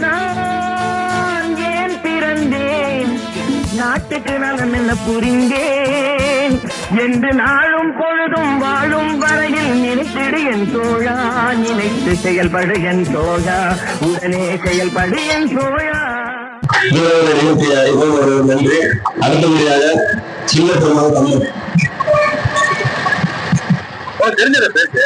நான் ஏன் பிறந்தேன்? நாட்டுக்கு நலம் என்ன புரிந்தேன்? என்று நாளும் பொழுதும் வாழும் வரையில் நினைத்திடு என் தோழா நினைத்து செயல்படு என் தோழா உடனே செயல்படு என் தோழா. நன்றி. அடுத்தபடியாக சின்ன பெருமாள் தமிழ் தெரிஞ்சத பேசு?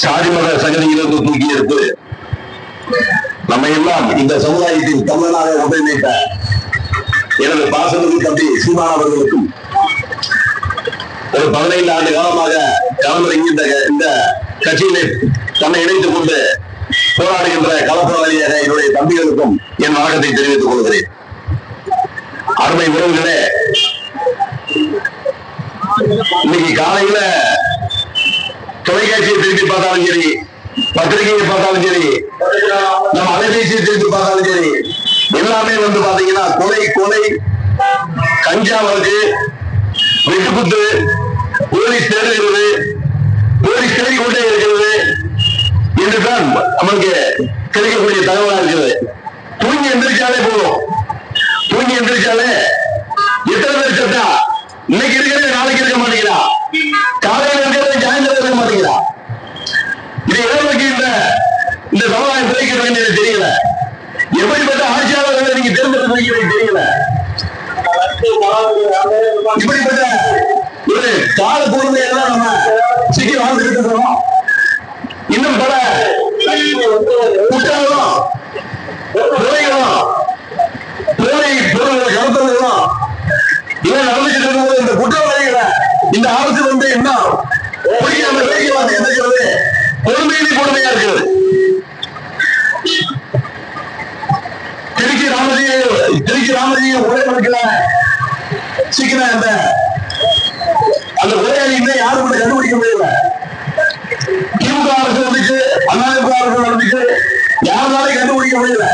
சாதிமத சகதியிலிருந்து தூக்கி எடுத்து நம்ம எல்லாம் இந்த சமுதாயத்தின் தமிழனாக ஒன்றிணைத்த எனது பாசமிகு தம்பி சீமான் அவர்களுக்கும் ஒரு பதினைந்து ஆண்டு காலமாக களமிறங்கி இந்த இந்த கட்சியிலே தன்னை இணைத்துக் கொண்டு போராடுகின்ற களப்போராளியாக என்னுடைய தம்பிகளுக்கும் என் வணக்கத்தை தெரிவித்துக் கொள்கிறேன். அருமை உறவுகளே இன்னைக்கு காலையில தொலைக்காட்சியை திருப்பி பார்த்தாலும் சரி பத்திரிகையை பார்த்தாலும் சரி நம்ம அலைபேசியை திருப்பி பார்த்தாலும் சரி எல்லாமே வந்து பாத்தீங்கன்னா கொலை கொலை கஞ்சா வழக்கு வெட்டுக்குத்து போலீஸ் தேடுகிறது போலீஸ் தேடி கொண்டே இருக்கிறது என்றுதான் நமக்கு கிடைக்கக்கூடிய தகவலா இருக்கிறது. தூங்கி எந்திரிச்சாலே போதும். தூங்கி எந்திரிச்சாலே எத்தனை பேர் செத்தா? இன்னைக்கு இருக்கிற எப்படிப்பட்ட ஆட்சியாளர்களை நீங்க தேர்ந்தெடுத்து தெரியல. இப்படிப்பட்ட ஒரு கால பொருளையெல்லாம் நம்ம சிக்கி வாழ்ந்துட்டு இருக்கிறோம். இன்னும் பல குற்றங்களும் கொலைகளும் போரை பொருள்களை கடத்துறதும் இவன் நடந்துட்டு இருக்கும்போது இந்த குற்றவாளிகளை இந்த அரசு வந்து என்ன பொய்யான வேலைக்கு வந்து இருக்கிறது பொறுமையிலே கொடுமையா இருக்கிறது. திருச்சி ஒரே கணக்கில் சிக்கின அந்த அந்த ஒரே இன்னும் யாரும் கூட கண்டுபிடிக்க முடியல. திமுக அரசு வந்துச்சு அதிமுக அரசு வந்துச்சு. யாருனாலையும் கண்டுபிடிக்க முடியல.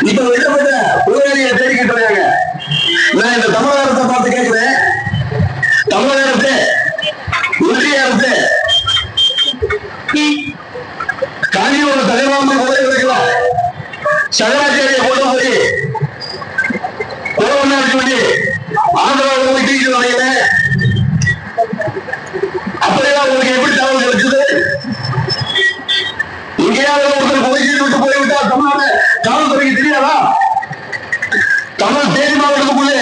இப்ப விடப்பட்ட உரையாளியை தேடிக்கிட்டு இருக்காங்க. நான் இந்த தமிழக அரசை பார்த்து கேட்கிறேன். தமிழக அரசு உறுதியா அரசு காஞ்சிபுரம் தலைவாமல் கொலை சங்கராச்சாரிய கொண்டு போய் கொலை பண்ணாரு சொல்லி ஆந்திராவில் போய் தீர்த்து வரையில அப்படியே உங்களுக்கு எப்படி தகவல் கிடைச்சது? எங்கேயாவது ஒருத்தர் கொலை விட்டு போய்விட்டா தமிழ்நாடு காவல்துறைக்கு தெரியாதா? தமிழ் தேனி மாவட்டத்துக்குள்ளே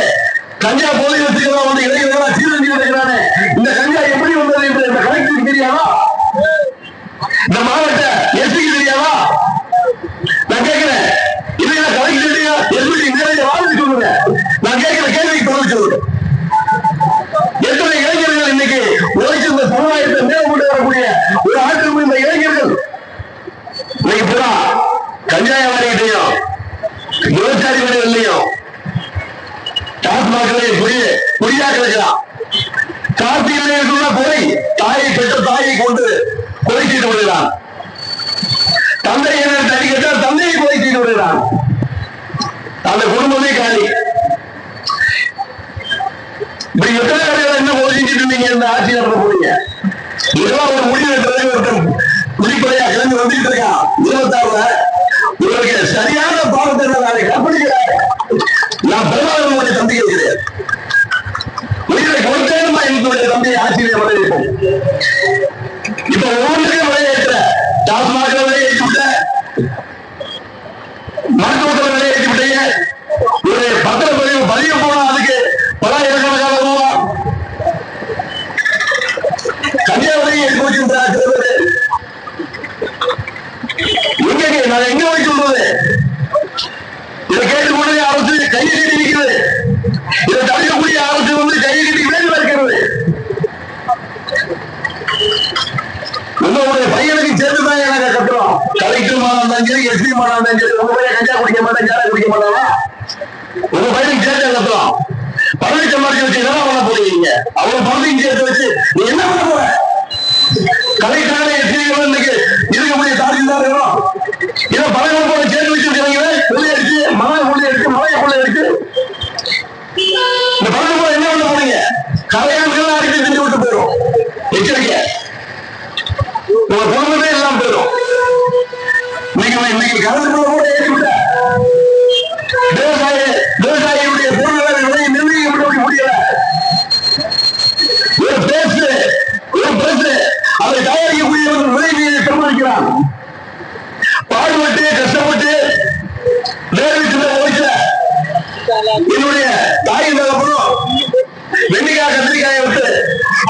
தஞ்சா போதை வச்சுக்கலாம் வந்து இளைஞர்களா சீரஞ்சி இருக்கிறானே இந்த கஞ்சா எப்படி வந்தது என்று இந்த கலெக்டருக்கு தெரியாதா இந்த மாவட்ட எஸ்பிக்கு தெரியாதா நான் கேட்கிறேன் இது என்ன கலெக்டர் தெரியா எஸ்பி நேரடியாக வாழ்ந்து சொல்லுங்க நான் கேட்கிற கேள்விக்கு பதில் சொல்லுங்க எத்தனை இளைஞர்கள் இன்னைக்கு உழைச்சு இந்த சமுதாயத்தை மேல் கொண்டு வரக்கூடிய ஒரு ஆட்கள் இந்த இளைஞர்கள் இன்னைக்கு பூரா கஞ்சாய வாரிகிட்டையும் விவசாயி வீடுகள்லையும் டாஸ்மாக்களை புரிய புரியா கிடக்கிறான் கார்த்திகளை இருக்கிற போய் தாயை பெற்ற தாயை கொண்டு கொலை செய்து விடுகிறான் தந்தை என தடி கேட்டால் தந்தையை கொலை செய்து விடுகிறான் அந்த குடும்பமே காலி. இப்படி எத்தனை கடைகள் என்ன கொலை செஞ்சுட்டு இருந்தீங்க இந்த ஆட்சி நடத்த போறீங்க இதெல்லாம் ஒரு முடிவு எடுக்கிறது ஒருத்தன் வெளிப்படையா கிளம்பி வந்துட்டு இருக்கான். இருபத்தாறுல இவருக்கு சரியான பாவத்தை நான் அதை நான் பிரதமருடைய ஆட்சியிலே வரவேற்போம் இப்ப ஒவ்வொன்றுக்கும் விலையேற்ற டாஸ்மாக விலையேற்றி விட்ட மருத்துவத்தில் விலையேற்றி விட்டீங்க ஒரு பத்திர பதிவு பதிவு போனா அதுக்கு பலாயிரக்கணக்கான ரூபா. கன்னியாகுமரி எடுத்து வச்சிருந்தார் நான் எங்க போய் சொல்றது? இதை கேட்டுக்கொண்டே அரசு கையை கட்டி நிற்கிறது இதை தடுக்கக்கூடிய அரசு வந்து கையை கட்டி வேலை இருக்கிறது உங்களுடைய எனக்கு கட்டுறோம்? கலெக்டர் மாணவன் சரி எஸ்பி மாணவன் சரி உங்க பையன் கஞ்சா குடிக்க மாட்டேன் சாரை குடிக்க மாட்டானா? உங்க பையனுக்கு சேர்த்து கட்டுறோம் பதவி சம்பாதிச்சு வச்சு என்ன பண்ண போறீங்க? அவங்க பதவியும் சேர்த்து வச்சு நீ என்ன பண்ண போற? கலெக்டரான எஸ்பிகளும் இன்னைக்கு இருக்கக்கூடிய இதை பதவி போல சேர்த்து வச்சிருக்கிறீங்களே கொள்ளை அடிச்சு மலை கொள்ளை அடிச்சு மலையை கொள்ளை அடிச்சு இந்த பதவி போல என்ன பண்ண போறீங்க கலையாளர்கள்லாம் உங்க குடும்பமே எல்லாம் போயிடும். இன்னைக்கு இன்னைக்கு கலந்துக்குள்ள கூட ஏற்பட்ட விவசாய விவசாயியுடைய பொருளாதார நிலையை நிர்ணயிக்கப்பட முடியல. ஒரு பேசு ஒரு பேசு அதை தயாரிக்கக்கூடியவர்கள் விலையை சம்பாதிக்கிறான் பாடுபட்டு கஷ்டப்பட்டு நேர்விட்டு உழைச்ச என்னுடைய தாயின் தகப்பனும் வெண்ணிக்காய் கத்திரிக்காயை விட்டு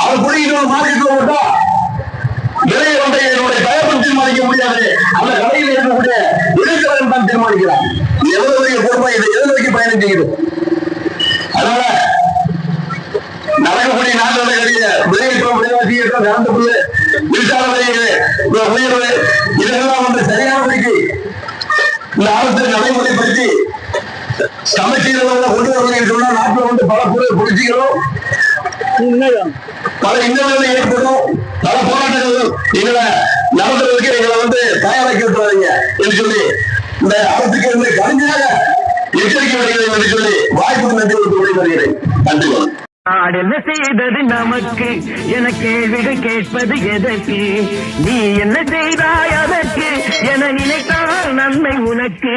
அவர் குடிக்கிட்டு ஒரு மார்க்கெட்ல விட்டா விலையை வந்து என்னுடைய தகப்பன் தீர்மானிக்க முடியாது. அந்த கடையில் இருக்கக்கூடிய இருக்கிறவன் தான் தீர்மானிக்கிறான் எவ்வளவு பொறுப்பா இது எது நோக்கி பயணம் செய்யுது அதனால நடக்கக்கூடிய விளைவிப்போம் விளைவாசி ஏற்றம் நடந்து போது மின்சார விலை உயர்வு இதெல்லாம் வந்து சரியான முறைக்கு இந்த ஆபத்தை நடைமுறைப்படுத்தி சமச்சீரங்களை கொண்டு வரணும்னு சொன்னா நாட்டில் வந்து பல புரட்சிகளும் பல இன்னல்கள் ஏற்படும் பல போராட்டங்கள் எங்களை நடத்துறதுக்கு எங்களை வந்து தயாராக்கி விட்டுறாதீங்க என்று சொல்லி இந்த அரசுக்கு இருந்து கடுமையாக எச்சரிக்கை வருகிறேன் என்று சொல்லி வாய்ப்புக்கு நன்றி கொடுத்து வருகிறேன். நன்றி வணக்கம் என்ன செய்தது நமக்கு என கேள்விகள் கேட்பது எதற்கு? நீ என்ன செய்தாய் அதற்கு? என நினைத்தால் நன்மை உனக்கு.